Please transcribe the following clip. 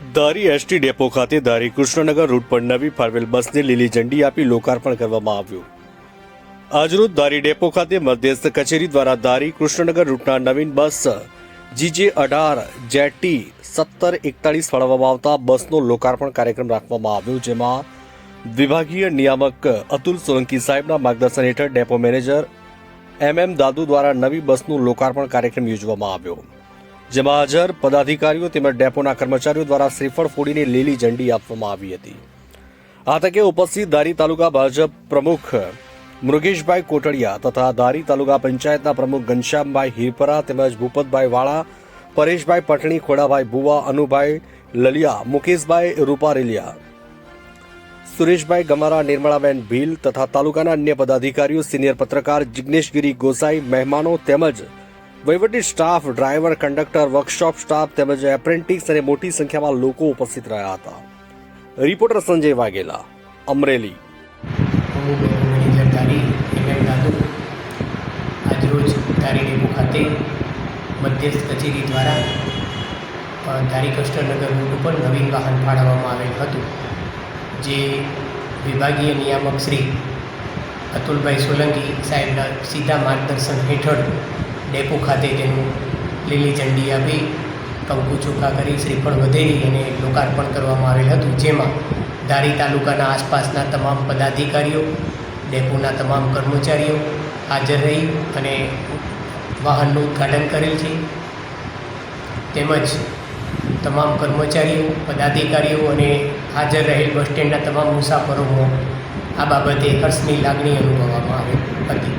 ધારી ST depot ખાતે ધારી Krishnanagar route પર નવી ફાળવેલ બસને લીલી ઝંડી આપી લોકાર્પણ કરવામાં આવ્યું. આજરોજ ધારી ડેપો ખાતે મધ્યસ્થ કચેરી દ્વારા ધારી કૃષ્ણનગર રૂટના નવીન બસ જીજે અઢાર જેટી સત્તર એકતાળીસ ફાળવવામાં આવતા બસનો લોકાર્પણ કાર્યક્રમ રાખવામાં આવ્યો, જેમાં વિભાગીય નિયામક અતુલ સોલંકી સાહેબના માર્ગદર્શન હેઠળ ડેપો મેનેજર એમ એમ દાદુ દ્વારા નવી બસનું લોકાર્પણ કાર્યક્રમ યોજવામાં આવ્યો. જેમાં હાજર પદાધિકારીઓ તેમજ ડેપોના કર્મચારીઓ દ્વારા શ્રીફળ ફોડીને લીલી ઝંડી આપવામાં આવી હતી. આ તકે ઉપસ્થિત ધારી તાલુકા ભાજપ પ્રમુખ મૃગેશભાઈ કોટડિયા તથા ધારી તાલુકા પંચાયતના પ્રમુખ ઘનશ્યામભાઈ હિરપરા તેમજ ભૂપતભાઈ વાળા, પરેશભાઈ પટણી, ખોડાભાઈ ભુવા, અનુભાઈ લલિયા, મુકેશભાઈ રૂપારેલિયા, સુરેશભાઈ ગમારા, નિર્મળાબેન ભીલ તથા તાલુકાના અન્ય પદાધિકારીઓ, સિનિયર પત્રકાર જિજ્ઞેશગીરી ગોસાઈ, મહેમાનો તેમજ વહીવટી staff, driver, conductor, workshop staff તેમજ એપ્રેન્ટિસ અને મોટી સંખ્યામાં લોકો ઉપસ્થિત રહ્યા હતા. રિપોર્ટર સંજય વાઘેલા, અમરેલી. આજરોજ ધારી ડેપો ખાતે મધ્યસ્થ કચેરી દ્વારા ધારી કસ્ટરનગર રૂટ ઉપર નવીન વાહન ફાળવવામાં આવેલ હતું, જે વિભાગીય નિયામક શ્રી અતુલભાઈ સોલંકી સાહેબના સીધા માર્ગદર્શન હેઠળ ડેપો ખાતે તેનું લીલી ઝંડી આપી કંકુ ચોખા કરી, શ્રીફળ વધેરી અને લોકાર્પણ કરવામાં આવેલ હતું, જેમાં ધારી તાલુકાના આસપાસના તમામ પદાધિકારીઓ, ડેપોના તમામ કર્મચારીઓ હાજર રહી અને વાહનનું ઉદ્ઘાટન કરેલ છે. તેમજ તમામ કર્મચારીઓ, પદાધિકારીઓ અને હાજર રહેલ બસ સ્ટેન્ડના તમામ મુસાફરોમાં આ બાબતે હર્ષની લાગણી અનુભવવામાં આવી હતી.